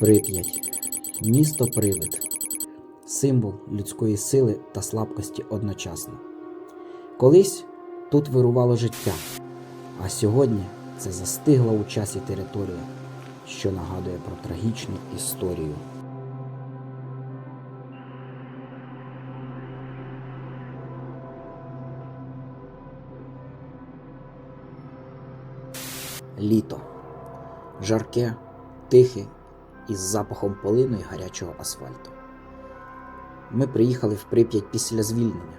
Прип'ять. Місто привид. Символ людської сили та слабкості одночасно. Колись тут вирувало життя, а сьогодні це застигла у часі територія, що нагадує про трагічну історію. Літо. Жарке, тихе, із запахом полину і гарячого асфальту. Ми приїхали в Прип'ять після звільнення,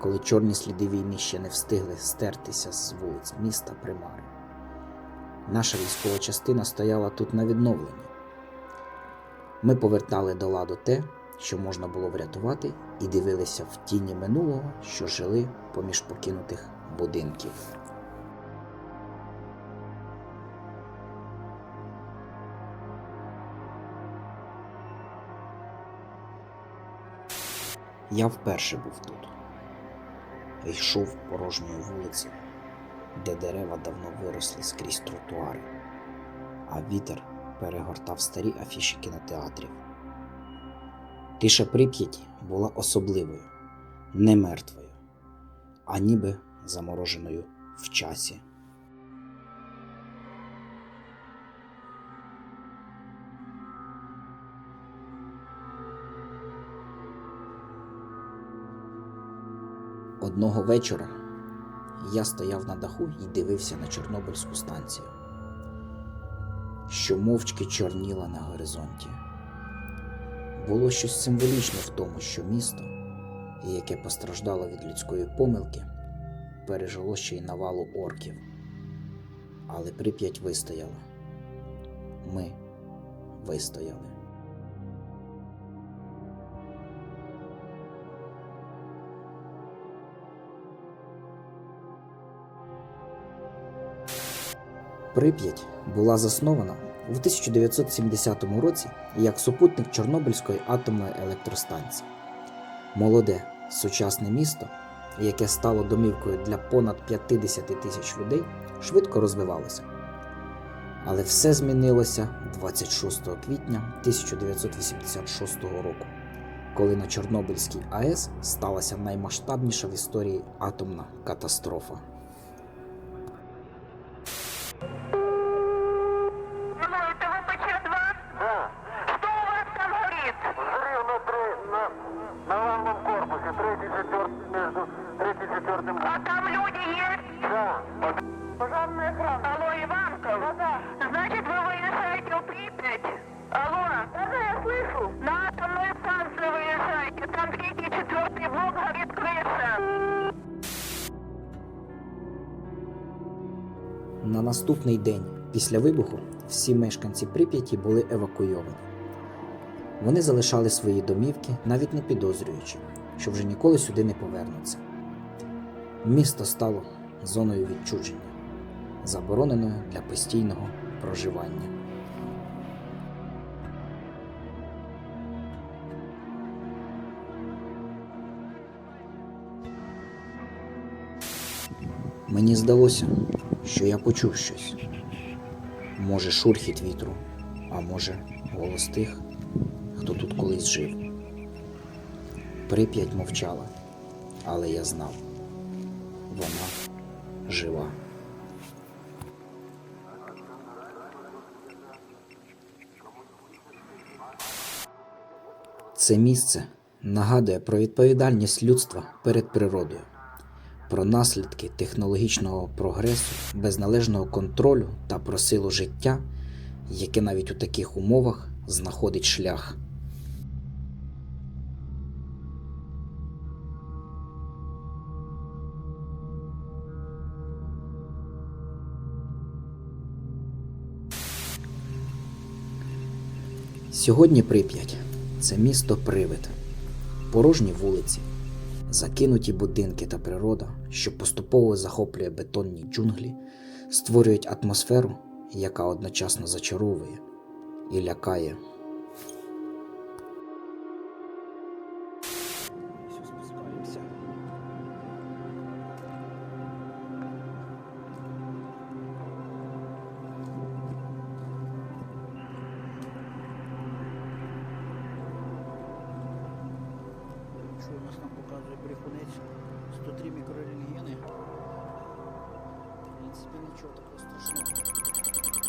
коли чорні сліди війни ще не встигли стертися з вулиць міста Примари. Наша військова частина стояла тут на відновленні. Ми повертали до ладу те, що можна було врятувати, і дивилися в тіні минулого, що жили поміж покинутих будинків. Я вперше був тут. Йшов порожньою вулицею, де дерева давно виросли скрізь тротуари, а вітер перегортав старі афіші кінотеатрів. Тиша Прип'яті була особливою, не мертвою, а ніби замороженою в часі. Одного вечора я стояв на даху і дивився на Чорнобильську станцію, що мовчки чорніла на горизонті. Було щось символічне в тому, що місто, яке постраждало від людської помилки, пережило ще й навалу орків. Але Прип'ять вистояла. Ми вистояли. Прип'ять була заснована у 1970 році як супутник Чорнобильської атомної електростанції. Молоде сучасне місто, яке стало домівкою для понад 50 тисяч людей, швидко розвивалося. Але все змінилося 26 квітня 1986 року, коли на Чорнобильській АЕС сталася наймасштабніша в історії атомна катастрофа. 34 между 34 А там люди есть? Да. Пожарная охрана. Алло, Иванков? Да, да. Значит, вы выезжаете в Припять? Алло? Да, да, я слышу. На атомную станцию выезжаете. Там третий, четвертый блок горит крыша. На наступний день після вибуху всі мешканці прип'яті були евакуйовані. Вони залишали свої домівки, навіть не підозрюючи що вже ніколи сюди не повернуться. Місто стало зоною відчуження, забороненою для постійного проживання. Мені здалося, що я почув щось. Може, шурхіт вітру, а може, голос тих, хто тут колись жив. Прип'ять мовчала, але я знав, вона жива. Це місце нагадує про відповідальність людства перед природою, про наслідки технологічного прогресу, без належного контролю та про силу життя, яке навіть у таких умовах знаходить шлях. Сьогодні Прип'ять це місто привид, порожні вулиці, закинуті будинки та природа, що поступово захоплює бетонні джунглі, створюють атмосферу, яка одночасно зачаровує і лякає. Показує брехунець. 103 мікрорентгени. В принципі, нічого такого страшного.